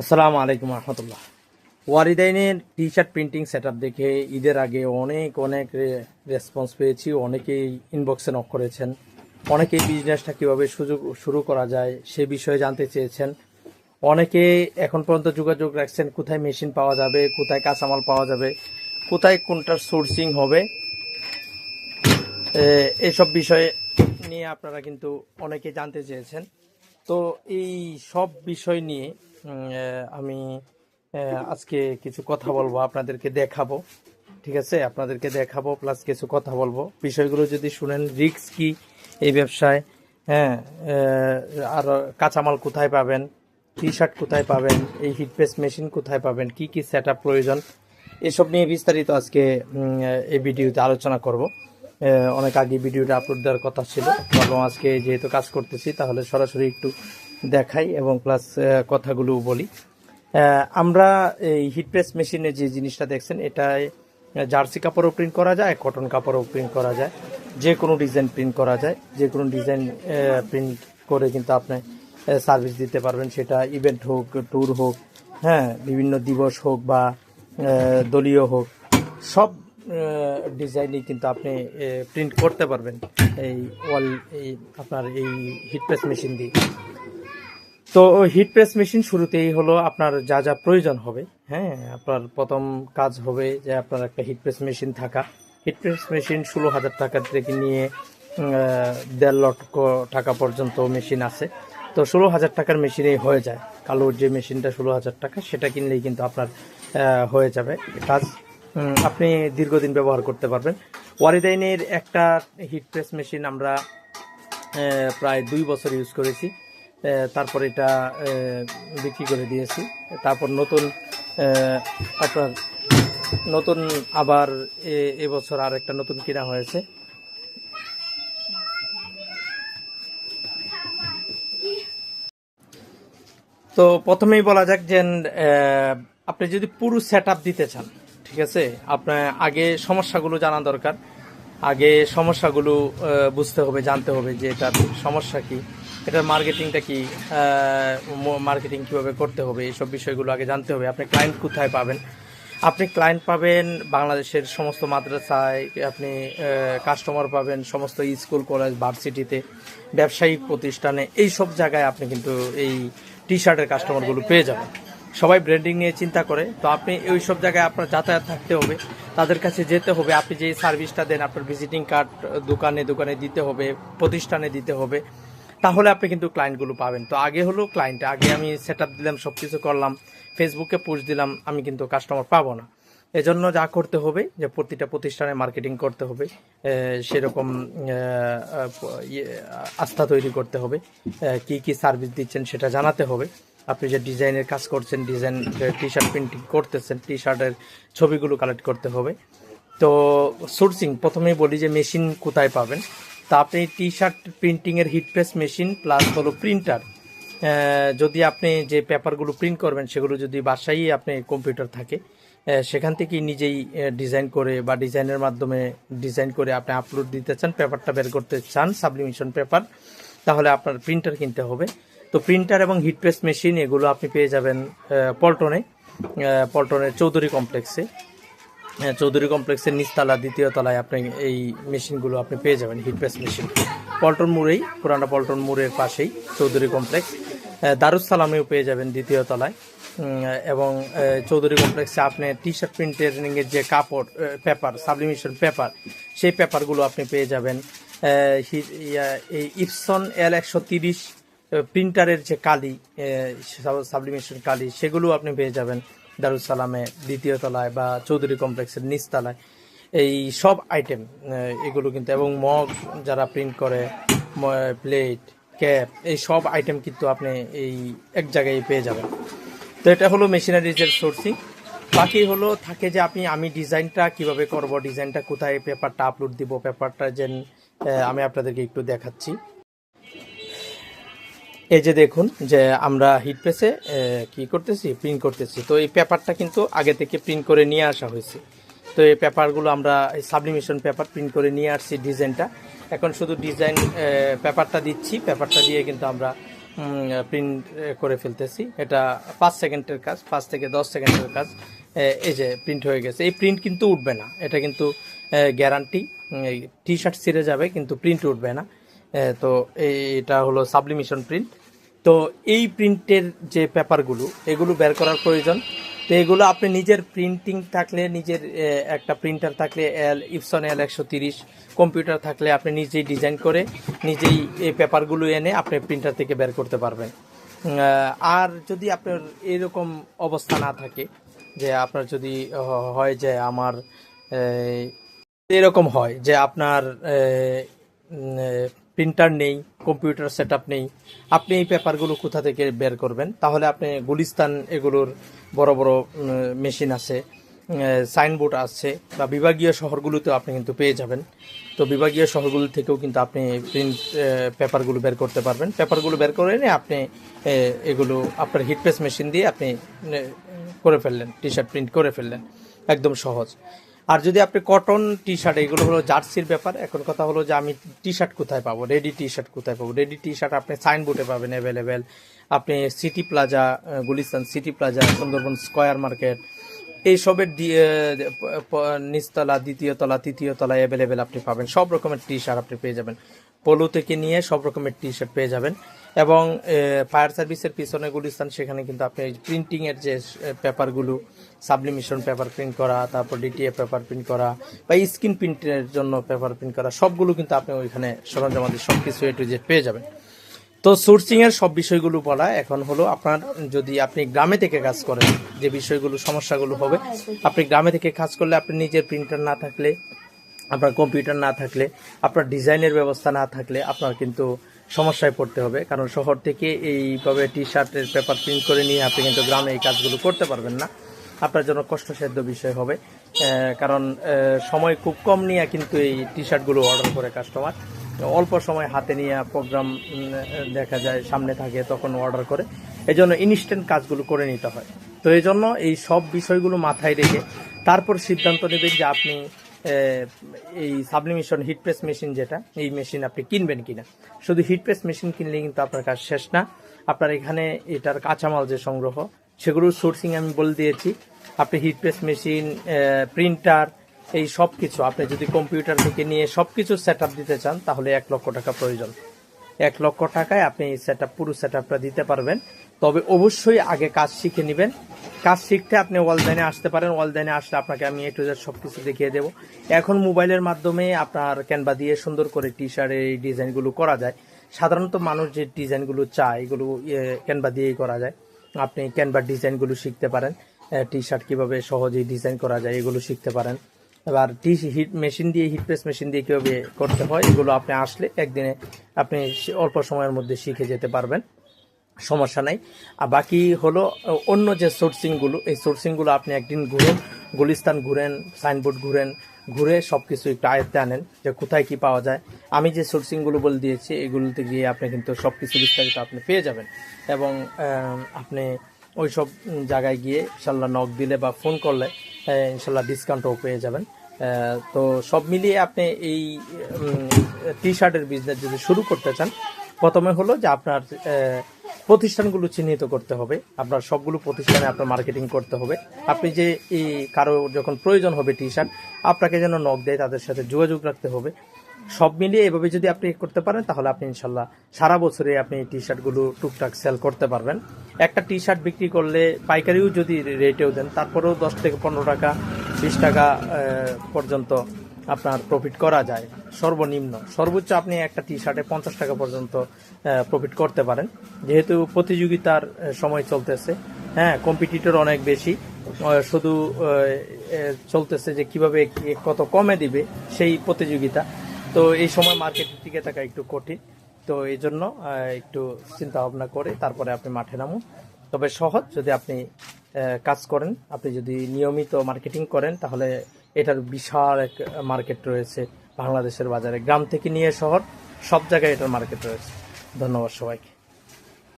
আসসালামু আলাইকুম রহমতুল্লাহ। ওয়ারিদাইনের টি শার্ট প্রিন্টিং সেট দেখে ঈদের আগে অনেক অনেক রেসপন্স পেয়েছি, অনেকেই ইনবক্সে নক করেছেন। অনেকেই বিজনেসটা কীভাবে সুযোগ, শুরু করা যায় সে বিষয়ে জানতে চেয়েছেন। অনেকে এখন পর্যন্ত যোগাযোগ রাখছেন, কোথায় মেশিন পাওয়া যাবে, কোথায় কাঁচামাল পাওয়া যাবে, কোথায় কোনটার সোর্সিং হবে। এসব বিষয়ে নিয়ে আপনারা কিন্তু অনেকে জানতে চেয়েছেন। তো এই সব বিষয় নিয়ে আমি আজকে কিছু কথা বলব, আপনাদেরকে দেখাবো, ঠিক আছে? আপনাদেরকে দেখাবো প্লাস কিছু কথা বলব। বিষয়গুলো যদি শুনেন রিক্স কি এই ব্যবসায় হ্যাঁ? আর কাঁচামাল কোথায় পাবেন? টি শার্ট কোথায় পাবেন? এই হিটপ্রেস মেশিন কোথায় পাবেন? কি কি সেট প্রয়োজন? এসব নিয়ে বিস্তারিত আজকে এই ভিডিওতে আলোচনা করব। অনেক আগে ভিডিওটা আপলোড দেওয়ার কথা ছিল। এবং আজকে যেহেতু কাজ করতেছি, তাহলে সরাসরি একটু দেখাই এবং প্লাস কথাগুলো বলি। আমরা এই হিটপ্রেস মেশিনে যে জিনিসটা দেখছেন, এটায় জার্সি কাপড়ও প্রিন্ট করা যায় কটন কাপড়ও প্রিন্ট করা যায়। যে কোনো ডিজাইন প্রিন্ট করা যায়। যে কোনো ডিজাইন প্রিন্ট করে কিন্তু আপনি সার্ভিস দিতে পারবেন। সেটা ইভেন্ট হোক ট্যুর হোক হ্যাঁ বিভিন্ন দিবস হোক বা দলীয় হোক, সব ডিজাইনই কিন্তু আপনি প্রিন্ট করতে পারবেন। এই ওয়াল এই আপনার এই হিটপ্রেস মেশিন দিয়ে। তো হিট প্রেস মেশিন শুরুতেই হলো আপনার যা যা প্রয়োজন হবে হ্যাঁ আপনার প্রথম কাজ হবে যে আপনার একটা হিট প্রেস মেশিন থাকা। হিট প্রেস মেশিন ষোলো হাজার টাকা থেকে নিয়ে দেড় লক্ষ টাকা পর্যন্ত মেশিন আছে। তো ষোলো হাজার টাকার মেশিনেই হয়ে যায়। কালোর যে মেশিনটা ষোলো হাজার টাকা, সেটা কিনলেই কিন্তু আপনার হয়ে যাবে কাজ। আপনি দীর্ঘদিন ব্যবহার করতে পারবেন। ওয়ারিদাইনের একটা হিট প্রেস মেশিন আমরা প্রায় দুই বছর ইউজ করেছি। তারপর এটা বিক্রি করে দিয়েছি। তারপর নতুন আপনার নতুন আবার এবছর আর একটা নতুন কিনা হয়েছে। তো প্রথমেই বলা যাক যে আপনি যদি পুরো সেট দিতে চান, ঠিক আছে? আপনার আগে সমস্যাগুলো জানা দরকার। আগে সমস্যাগুলো বুঝতে হবে, জানতে হবে যে এটার সমস্যা কি, এটার মার্কেটিংটা কি মার্কেটিং কীভাবে করতে হবে এইসব বিষয়গুলো আগে জানতে হবে। আপনি ক্লায়েন্ট কোথায় পাবেন? আপনি ক্লায়েন্ট পাবেন বাংলাদেশের সমস্ত মাদ্রাসায়, আপনি কাস্টমার পাবেন সমস্ত স্কুল কলেজ ভার্সিটিতে ব্যবসায়িক প্রতিষ্ঠানে এই সব জায়গায় আপনি কিন্তু এই টি শার্টের কাস্টমারগুলো পেয়ে যাবেন। সবাই ব্র্যান্ডিং নিয়ে চিন্তা করে। তো আপনি ওই সব জায়গায় আপনার যাতায়াত থাকতে হবে তাদের কাছে যেতে হবে। আপনি যে সার্ভিসটা দেন আপনার ভিজিটিং কার্ড দোকানে দোকানে দিতে হবে প্রতিষ্ঠানে দিতে হবে তাহলে আপনি কিন্তু ক্লায়েন্টগুলো পাবেন। তো আগে হলো ক্লায়েন্ট আগে আমি সেট দিলাম সব কিছু করলাম ফেসবুকে পোস্ট দিলাম আমি কিন্তু কাস্টমার পাবো না। এজন্য যা করতে হবে যে প্রতিটা প্রতিষ্ঠানে মার্কেটিং করতে হবে সেরকম ইয়ে, আস্থা তৈরি করতে হবে কি কি সার্ভিস দিচ্ছেন সেটা জানাতে হবে। আপনি যে ডিজাইনের কাজ করছেন, ডিজাইন টি শার্ট প্রিন্টিং করতেছেন টি শার্টের ছবিগুলো কালেক্ট করতে হবে। তো সোর্সিং প্রথমেই বলি যে মেশিন কোথায় পাবেন। তা আপনি টি শার্ট প্রিন্টিংয়ের হিট প্রেস মেশিন প্লাস হলো প্রিন্টার যদি আপনি যে পেপারগুলো প্রিন্ট করবেন, সেগুলো যদি বাসায়ই আপনি কম্পিউটার থাকে সেখান থেকেই নিজেই ডিজাইন করে বা ডিজাইনের মাধ্যমে ডিজাইন করে আপনি আপলোড দিতে চান পেপারটা বের করতে চান সাবলিমিশন পেপার তাহলে আপনার প্রিন্টার কিনতে হবে। তো প্রিন্টার এবং হিট প্রেস মেশিন এগুলো আপনি পেয়ে যাবেন পল্টনে পল্টনের চৌধুরী কমপ্লেক্সে হ্যাঁ, চৌধুরী কমপ্লেক্সের নিচতলা দ্বিতীয় তলায় আপনি এই মেশিনগুলো আপনি পেয়ে যাবেন হিট প্রেস মেশিন পল্টন মোড়েই পুরানা পল্টন মোড়ের পাশেই চৌধুরী কমপ্লেক্স আহ, দারুস সালামেও পেয়ে যাবেন দ্বিতীয় তলায়। এবং চৌধুরী কমপ্লেক্সে আপনি টি শার্ট প্রিন্টের যে কাপড় পেপার সাবলিমিশন পেপার সেই পেপারগুলো আপনি পেয়ে যাবেন। এই ইপসন এল একশো তিরিশ প্রিন্টারের যে কালি সাবলিমেশন কালি, সেগুলো আপনি পেয়ে যাবেন দারুস সালামে দ্বিতীয় তলায় বা চৌধুরী কমপ্লেক্সের নিচতলায় এই সব আইটেম এগুলো কিন্তু, এবং মগ যারা প্রিন্ট করে প্লেট ক্যাপ এই সব আইটেম কিন্তু আপনি এই এক জায়গায় পেয়ে যাবেন। তো এটা হলো মেশিনারিজের সোর্সিং বাকি হলো থাকে যে আপনি, আমি ডিজাইনটা কীভাবে করব, ডিজাইনটা কোথায়, পেপারটা আপলোড দিব, পেপারটা যেন আমি আপনাদেরকে একটু দেখাচ্ছি। এই যে দেখুন যে আমরা হিট প্রেসে কি করতেছি? প্রিন্ট করতেছি। তো এই পেপারটা কিন্তু আগে থেকে প্রিন্ট করে নিয়ে আসা হয়েছে। তো এই পেপারগুলো আমরা, এই সাবলিমেশন পেপার প্রিন্ট করে নিয়ে আসছি ডিজাইনটা এখন শুধু ডিজাইন পেপারটা দিচ্ছি। পেপারটা দিয়ে কিন্তু আমরা প্রিন্ট করে ফেলতেছি। এটা পাঁচ সেকেন্ডের কাজ, পাঁচ থেকে দশ সেকেন্ডের কাজ এই যে প্রিন্ট হয়ে গেছে। এই প্রিন্ট কিন্তু উঠবে না। এটা কিন্তু গ্যারান্টি টি শার্ট ছিঁড়ে যাবে, কিন্তু প্রিন্ট উঠবে না। তো এটা হলো সাবলিমিশন প্রিন্ট তো এই প্রিন্টের যে পেপারগুলো এগুলো বের করার প্রয়োজন। তো এগুলো আপনি নিজের প্রিন্টিং থাকলে, নিজের একটা প্রিন্টার থাকলে এল ইপসন এল একশো তিরিশ কম্পিউটার থাকলে আপনি নিজেই ডিজাইন করে, নিজেই এই পেপারগুলো এনে আপনি প্রিন্টার থেকে বের করতে পারবেন। আর যদি আপনার এরকম অবস্থা না থাকে, যে আপনার যদি হয় যে আমার এরকম হয় যে আপনার প্রিন্টার নেই কম্পিউটার সেট নেই। আপনি এই পেপারগুলো কোথা থেকে বের করবেন? তাহলে আপনি গুলিস্তান এগুলোর বড় বড় মেশিন আছে সাইনবোর্ড আছে, বা বিভাগীয় শহরগুলোতেও আপনি কিন্তু পেয়ে যাবেন। তো বিভাগীয় শহরগুলো থেকেও কিন্তু আপনি প্রিন্ট পেপারগুলো বের করতে পারবেন। পেপারগুলো বের করে এনে আপনি এগুলো আপনার হিট প্রেস মেশিন দিয়ে আপনি করে ফেললেন টি শার্ট প্রিন্ট করে ফেললেন। একদম সহজ। আর যদি আপনি কটন টি শার্ট এগুলো হলো জার্সির ব্যাপার, এখন কথা হলো যে আমি টি শার্ট কোথায় পাবো? রেডি টি শার্ট কোথায় পাবো? রেডি টি শার্ট আপনি সাইনবোর্ডে পাবেন অ্যাভেলেবেল আপনি City Plaza Gulistan City Plaza Sundarban Square Market এইসবের নিচতলা দ্বিতীয় তলা তৃতীয় তলায় অ্যাভেলেবেল আপনি পাবেন। সব রকমের টি শার্ট আপনি পেয়ে যাবেন। পোলো থেকে নিয়ে সব রকমের টি শার্ট পেয়ে যাবেন। এবং ফায়ার সার্ভিসের পিছনে গুলিস্তান, সেখানে কিন্তু আপনি প্রিন্টিংয়ের যে পেপারগুলো সাবলিমিশন পেপার প্রিন্ট করা, তারপর ডিটিএ পেপার প্রিন্ট করা, বা স্ক্রিন প্রিন্টের জন্য পেপার প্রিন্ট করা, সবগুলো কিন্তু আপনি ওইখানে সরঞ্জামাদি সব কিছু এ টু জেড পেয়ে যাবেন। তো সোর্সিংয়ের সব বিষয়গুলো বলা, এখন হলো আপনার যদি আপনি গ্রামে থেকে কাজ করেন, যে বিষয়গুলো, সমস্যাগুলো হবে, আপনি গ্রামে থেকে কাজ করলে আপনি নিজের প্রিন্টার না থাকলে, আপনার কম্পিউটার না থাকলে, আপনার ডিজাইনের ব্যবস্থা না থাকলে আপনার কিন্তু সমস্যায় পড়তে হবে। কারণ শহর থেকে এইভাবে টি শার্টের পেপার প্রিন্ট করে নিয়ে আপনি কিন্তু গ্রামে এই কাজগুলো করতে পারবেন না। আপনার জন্য কষ্টসাধ্য বিষয় হবে। কারণ সময় খুব কম নিয়ে কিন্তু এই টি শার্টগুলো অর্ডার করে কাস্টমার অল্প সময় হাতে নিয়ে প্রোগ্রাম দেখা যায়, সামনে থাকে, তখন অর্ডার করে। এই জন্য ইনস্ট্যান্ট কাজগুলো করে নিতে হয়। তো এই জন্য এই সব বিষয়গুলো মাথায় রেখে তারপর সিদ্ধান্ত নেবেন যে আপনি এই সাবলিমিশন হিট প্রেস মেশিন যেটা, এই মেশিন আপনি কিনবেন কিনা। শুধু হিট প্রেস মেশিন কিনলে কিন্তু আপনার কাজ শেষ না। আপনার এখানে এটার কাঁচামাল যে সংগ্রহ, সেগুলো সোর্সিং আমি বলে দিয়েছি। আপনি হিট প্রেস মেশিন প্রিন্টার এই সব কিছু আপনি যদি কম্পিউটার থেকে নিয়ে সব কিছু সেট দিতে চান, তাহলে এক লক্ষ টাকা প্রয়োজন। এক লক্ষ টাকায় আপনি এই সেট পুরো সেট দিতে পারবেন। তবে অবশ্যই আগে কাজ শিখে নেবেন। কাজ শিখতে আপনি ওয়ালদাইনে আসতে পারেন। ওয়ালদাইনে আসলে আপনাকে আমি এ টু জেড সব কিছু দেখিয়ে দেবো। এখন মোবাইলের মাধ্যমে আপনার ক্যানভা দিয়ে সুন্দর করে টি শার্টের এই ডিজাইনগুলো করা যায়। সাধারণত মানুষ যে ডিজাইনগুলো চায়, এগুলো ক্যানভা দিয়েই করা যায়। আপনি ক্যানভার ডিজাইনগুলো শিখতে পারেন। টি শার্ট কীভাবে সহজেই ডিজাইন করা যায়, এগুলো শিখতে পারেন। এবার টি হিট মেশিন দিয়ে হিট প্রেস মেশিন দিয়ে কীভাবে করতে হয়, এগুলো আপনি আসলে একদিনে আপনি অল্প সময়ের মধ্যে শিখে যেতে পারবেন। সমস্যা নাই। আর বাকি হলো অন্য যে সোর্সিংগুলো এই সোর্সিংগুলো আপনি একদিন ঘুরেন, গুলিস্তান ঘুরেন সাইনবোর্ড ঘুরেন, ঘুরে সব কিছু একটু আয়ত্তে আনেন যে কোথায় কি পাওয়া যায়। আমি যে সোর্সিংগুলো বলে দিয়েছি, এগুলোতে গিয়ে আপনি কিন্তু সব কিছু বিস্তারিত আপনি পেয়ে যাবেন। এবং আপনি ওই সব জায়গায় গিয়ে ইনশাল্লাহ নক দিলে বা ফোন করলে ইনশাল্লাহ ডিসকাউন্টও পেয়ে যাবেন। তো সব মিলিয়ে আপনি এই টি শার্টের বিজনেস যদি শুরু করতে চান, প্রথমে হলো যে আপনার প্রতিষ্ঠানগুলো চিহ্নিত করতে হবে। আপনার সবগুলো প্রতিষ্ঠানে আপনার মার্কেটিং করতে হবে। আপনি যে এই কারও যখন প্রয়োজন হবে টি শার্ট আপনাকে যেন নক দেয়, তাদের সাথে যোগাযোগ রাখতে হবে। সব মিলিয়ে এভাবে যদি আপনি করতে পারেন, তাহলে আপনি ইনশাল্লাহ সারা বছরে আপনি টি শার্টগুলো টুকটাক সেল করতে পারবেন। একটা টি শার্ট বিক্রি করলে পাইকারিও যদি রেটেও দেন, তারপরেও দশ থেকে পনেরো টাকা, বিশ টাকা পর্যন্ত আপনার প্রফিট করা যায়। সর্বনিম্ন, সর্বোচ্চ আপনি একটা টি শার্টে পঞ্চাশ টাকা পর্যন্ত প্রফিট করতে পারেন। যেহেতু প্রতিযোগিতার সময় চলতেছে হ্যাঁ কম্পিটিটর অনেক বেশি শুধু চলতেছে যে কীভাবে কত কমে দিবে সেই প্রতিযোগিতা। তো এই সময় মার্কেটের দিকে থাকা একটু কঠিন। তো এই জন্য একটু চিন্তা ভাবনা করে তারপরে আপনি মাঠে নামুন। তবে সহজ, যদি আপনি কাজ করেন, আপনি যদি নিয়মিত মার্কেটিং করেন, তাহলে এটার বিশাল এক মার্কেট রয়েছে বাংলাদেশের বাজারে। গ্রাম থেকে নিয়ে শহর, সব জায়গায় এটার মার্কেট রয়েছে। ধন্যবাদ সবাইকে।